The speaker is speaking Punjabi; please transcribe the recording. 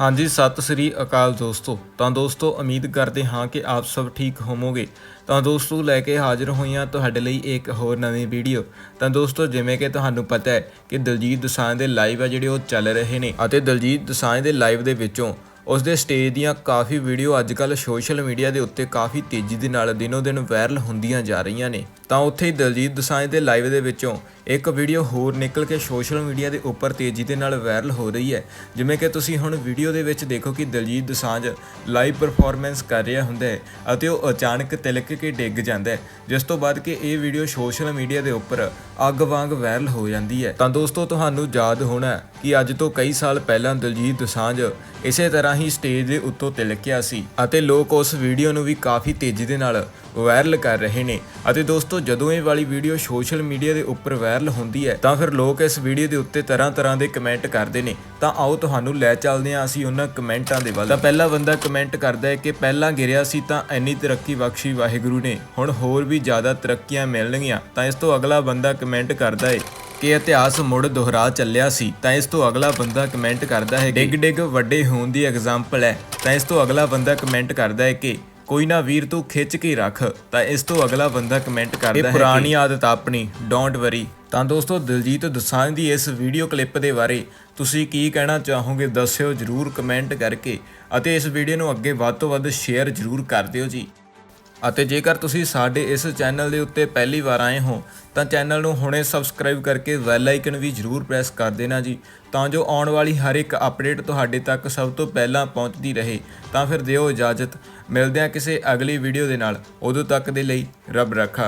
ਹਾਂਜੀ, ਸਤਿ ਸ੍ਰੀ ਅਕਾਲ ਦੋਸਤੋ। ਤਾਂ ਦੋਸਤੋ, ਉਮੀਦ ਕਰਦੇ ਹਾਂ ਕਿ ਆਪ ਸਭ ਠੀਕ ਹੋਵੋਗੇ। ਤਾਂ ਦੋਸਤੋ, ਲੈ ਕੇ ਹਾਜ਼ਰ ਹੋਈਆਂ ਤੁਹਾਡੇ ਲਈ ਇੱਕ ਹੋਰ ਨਵੀਂ ਵੀਡੀਓ। ਤਾਂ ਦੋਸਤੋ, ਜਿਵੇਂ ਕਿ ਤੁਹਾਨੂੰ ਪਤਾ ਹੈ ਕਿ ਦਲਜੀਤ ਦੋਸਾਂਝ ਦੇ ਲਾਈਵ ਆ ਜਿਹੜੇ ਉਹ ਚੱਲ ਰਹੇ ਨੇ। ਅਤੇ ਦਲਜੀਤ ਦੋਸਾਂਝ ਦੇ ਲਾਈਵ ਦੇ ਵਿੱਚੋਂ ਉਸ ਦੇ ਸਟੇਜ ਦੀਆਂ ਕਾਫੀ ਵੀਡੀਓ ਅੱਜਕੱਲ ਸੋਸ਼ਲ ਮੀਡੀਆ ਦੇ ਉੱਤੇ ਕਾਫੀ ਤੇਜ਼ੀ ਦੇ ਨਾਲ ਦਿਨੋ ਦਿਨ ਵਾਇਰਲ ਹੁੰਦੀਆਂ ਜਾ ਰਹੀਆਂ ਨੇ। ਤਾਂ ਉੱਥੇ ਹੀ ਦਲਜੀਤ ਦੋਸਾਂਝ ਦੇ ਲਾਈਵ ਦੇ ਵਿੱਚੋਂ ਇੱਕ ਵੀਡੀਓ ਹੋਰ ਨਿਕਲ ਕੇ ਸੋਸ਼ਲ ਮੀਡੀਆ ਦੇ ਉੱਪਰ ਤੇਜ਼ੀ ਦੇ ਨਾਲ ਵਾਇਰਲ ਹੋ ਰਹੀ ਹੈ, ਜਿਵੇਂ ਕਿ ਤੁਸੀਂ ਹੁਣ ਵੀਡੀਓ ਦੇ ਵਿੱਚ ਦੇਖੋ ਕਿ ਦਲਜੀਤ ਦੋਸਾਂਝ ਲਾਈਵ ਪਰਫਾਰਮੈਂਸ ਕਰ ਰਿਹਾ ਹੁੰਦਾ ਹੈ ਅਤੇ ਉਹ ਅਚਾਨਕ ਤਿਲਕ ਕੇ ਡਿੱਗ ਜਾਂਦਾ ਹੈ, ਜਿਸ ਤੋਂ ਬਾਅਦ ਕਿ ਇਹ ਵੀਡੀਓ ਸੋਸ਼ਲ ਮੀਡੀਆ ਦੇ ਉੱਪਰ ਅੱਗ ਵਾਂਗ ਵਾਇਰਲ ਹੋ ਜਾਂਦੀ ਹੈ। ਤਾਂ ਦੋਸਤੋ, ਤੁਹਾਨੂੰ ਯਾਦ ਹੋਣਾ ਕਿ ਅੱਜ ਤੋਂ ਕਈ ਸਾਲ ਪਹਿਲਾਂ ਦਲਜੀਤ ਦਸਾਂਝ ਇਸੇ ਤਰ੍ਹਾਂ ਹੀ ਸਟੇਜ ਦੇ ਉੱਤੋਂ ਤਿਲਕਿਆ ਸੀ ਅਤੇ ਲੋਕ ਉਸ ਵੀਡੀਓ ਨੂੰ ਵੀ ਕਾਫੀ ਤੇਜ਼ੀ ਦੇ ਨਾਲ ਵਾਇਰਲ ਕਰ ਰਹੇ ਨੇ। ਅਤੇ ਦੋਸਤੋ, ਜਦੋਂ ਇਹ ਵਾਲੀ ਵੀਡੀਓ ਸੋਸ਼ਲ ਮੀਡੀਆ ਦੇ ਉੱਪਰ ਵਾਇਰਲ ਹੁੰਦੀ ਹੈ, ਤਾਂ ਫਿਰ ਲੋਕ ਇਸ ਵੀਡੀਓ ਦੇ ਉੱਤੇ ਤਰ੍ਹਾਂ ਤਰ੍ਹਾਂ ਦੇ ਕਮੈਂਟ ਕਰਦੇ ਨੇ। ਤਾਂ ਆਓ ਤੁਹਾਨੂੰ ਲੈ ਚੱਲਦੇ ਹਾਂ ਅਸੀਂ ਉਹਨਾਂ ਕਮੈਂਟਾਂ ਦੇ ਵੱਲ। ਤਾਂ ਪਹਿਲਾ ਬੰਦਾ ਕਮੈਂਟ ਕਰਦਾ ਹੈ ਕਿ ਪਹਿਲਾਂ ਗਿਰਿਆ ਸੀ ਤਾਂ ਇੰਨੀ ਤਰੱਕੀ ਬਖਸ਼ੀ ਵਾਹਿਗੁਰੂ ਨੇ। ਹੁਣ ਹੋਰ ਵੀ ਜ਼ਿਆਦਾ ਤਰੱਕੀਆਂ ਮਿਲਣਗੀਆਂ। ਤਾਂ ਇਸ ਤੋਂ ਅਗਲਾ ਬੰਦਾ ਕਮੈਂਟ ਕਰਦਾ ਹੈ ਕਿ ਇਤਿਹਾਸ ਮੁੜ ਦੁਹਰਾ ਚੱਲਿਆ ਸੀ। ਤਾਂ ਇਸ ਤੋਂ ਅਗਲਾ ਬੰਦਾ ਕਮੈਂਟ ਕਰਦਾ ਹੈ ਡਿਗ ਡਿਗ ਵੱਡੇ ਹੋਣ ਦੀ ਐਗਜ਼ਾਮਪਲ ਹੈ। ਤਾਂ ਇਸ ਤੋਂ ਅਗਲਾ ਬੰਦਾ ਕਮੈਂਟ ਕਰਦਾ ਹੈ ਕਿ ਕੋਈ ਨਾ ਵੀਰ ਤੂੰ ਖਿੱਚ ਕੇ ਰੱਖ ਤਾਂ ਇਸ ਤੋਂ ਅਗਲਾ ਬੰਦਾ ਕਮੈਂਟ ਕਰਦਾ ਹੈ ਪੁਰਾਣੀ ਆਦਤ ਆਪਣੀ ਡੋਂਟ ਵਰੀ ਤਾਂ ਦੋਸਤੋ ਦਿਲਜੀਤ ਦੋਸਾਂਝ ਦੀ ਇਸ ਵੀਡੀਓ ਕਲਿੱਪ ਦੇ ਬਾਰੇ ਤੁਸੀਂ ਕੀ ਕਹਿਣਾ ਚਾਹੋਗੇ ਦੱਸਿਓ ਜਰੂਰ ਕਮੈਂਟ ਕਰਕੇ ਅਤੇ ਇਸ ਵੀਡੀਓ ਨੂੰ ਅੱਗੇ ਵੱਧ ਤੋਂ ਵੱਧ ਸ਼ੇਅਰ ਜਰੂਰ ਕਰ ਦਿਓ ਜੀ। ਅਤੇ ਜੇਕਰ ਤੁਸੀਂ ਸਾਡੇ ਇਸ ਚੈਨਲ ਦੇ ਉੱਤੇ ਪਹਿਲੀ ਵਾਰ ਆਏ ਹੋ, ਤਾਂ ਚੈਨਲ ਨੂੰ ਹੁਣੇ ਸਬਸਕ੍ਰਾਈਬ ਕਰਕੇ ਬੈਲ ਆਈਕਨ ਵੀ ਜਰੂਰ ਪ੍ਰੈਸ ਕਰ ਦੇਣਾ ਜੀ, ਤਾਂ ਜੋ ਆਉਣ ਵਾਲੀ ਹਰ ਇੱਕ ਅਪਡੇਟ ਤੁਹਾਡੇ ਤੱਕ ਸਭ ਤੋਂ ਪਹਿਲਾਂ ਪਹੁੰਚਦੀ ਰਹੇ। ਤਾਂ ਫਿਰ ਦਿਓ ਇਜਾਜ਼ਤ। ਮਿਲਦੇ ਹਾਂ ਕਿਸੇ ਅਗਲੀ ਵੀਡੀਓ ਦੇ ਨਾਲ। ਉਦੋਂ ਤੱਕ ਦੇ ਲਈ ਰੱਬ ਰੱਖਾ।